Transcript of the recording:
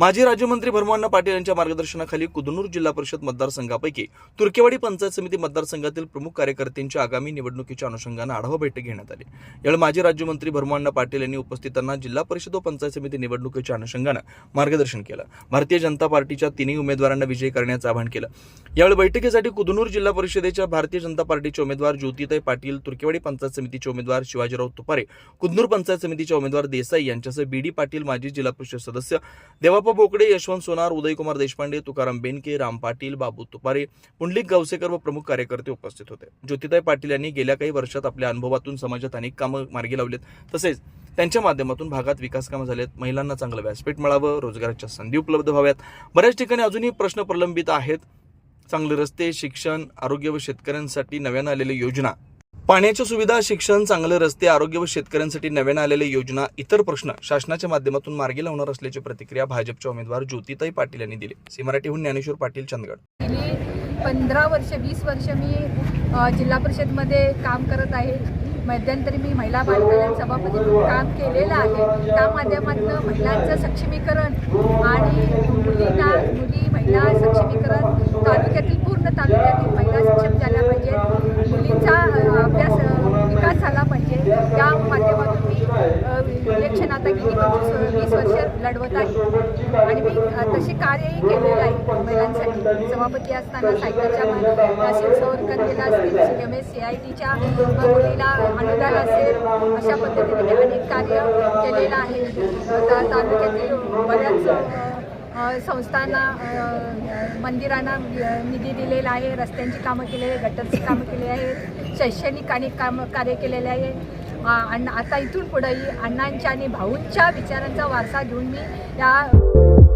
माजी राज्यमंत्री भरमण्णा पाटील यांच्या मार्गदर्शनाखाली कुदनूर जिल्हा परिषद मतदारसंघापैकी तुर्केवाडी पंचायत समिती मतदारसंघातील प्रमुख कार्यकर्त्यांच्या आगामी निवडणुकीच्या अनुषंगानं आढावा बैठक घेण्यात आली. यावेळी माजी राज्यमंत्री भरमण्णा पाटील यांनी उपस्थितांना जिल्हा परिषद व पंचायत समिती निवडणुकीच्या अनुषंगानं मार्गदर्शन केलं. भारतीय जनता पार्टीच्या तिन्ही उमेदवारांना विजयी करण्याचं आवाहन केलं. यावेळी बैठकीसाठी कुदनूर जिल्हा परिषदेच्या भारतीय जनता पार्टीचे उमेदवार ज्योतिताई पाटील तुर्केवाडी पंचायत समितीचे उमेदवार शिवाजीराव तुपारे कुदनूर पंचायत समितीचे उमेदवार देसाई यांच्यासह बी डी पाटील माजी जिल्हा परिषद सदस्य देवाप्पा बोकडे यशवंत सोनार उदयकुमार देशपांडे तुकाराम बेनके राम पाटील बाबू तुपारे पुंडलिक गावसेकर व प्रमुख कार्यकर्ते उपस्थित होते. ज्योतिताई पाटील यांनी गेल्या काही वर्षात आपल्या अनुभवातून समाजात अनेक कामं मार्गी लावलेत. तसेच त्यांच्या माध्यमातून भागात विकास कामं झालेत. महिलांना चांगलं व्यासपीठ मिळावं रोजगाराच्या संधी उपलब्ध व्हाव्यात. बऱ्याच ठिकाणी अजूनही प्रश्न प्रलंबित आहेत. चांगले रस्ते शिक्षण आरोग्य व शेतकऱ्यांसाठी नव्यानं आलेल्या योजना पाण्याच्या सुविधा शिक्षण चांगले रस्ते आरोग्य व शेतकऱ्यांसाठी नव्याने आलेल्या योजना इतर प्रश्न शासनाच्या माध्यमातून मार्गी लावणार असल्याची प्रतिक्रिया भाजपच्या उमेदवार ज्योतिताई पाटील यांनी दिली. सी मराठीहून ज्ञानेश्वर पाटील चंदगड. पंधरा वर्ष वीस वर्ष मी जिल्हा परिषदमध्ये काम करत आहे. मध्यंतरी मी महिला बालकल्याण सभापती म्हणून काम केलेलं आहे. त्या माध्यमातून महिलांचं सक्षमीकरण आणि मुलींना मुली महिला सक्षमीकरण तालुक्यातील पूर्ण तालुक्यातील महिला सक्षम झाल्या पाहिजेत. आरक्षण आता गेली पंचवीस वीस वर्ष लढवत आहे. आणि मी तसे कार्यही केलेलं आहे महिलांसाठी सभापती असताना सायकलच्या तहसील संवर्धन केलं असतील C M S C I टीच्या मुलीला अनुदान असेल अशा पद्धतीने मी अनेक कार्य केलेलं आहे. तालुक्यातील बऱ्याच संस्थांना मंदिरांना निधी दिलेला आहे. रस्त्यांची कामं केलेली आहे गटरची कामं केली आहेत. शैक्षणिक अनेक कामं कार्य केलेले आहे. आ- आता इथून पुढेही अण्णांच्या आणि भाऊंच्या विचारांचा वारसा घेऊन मी या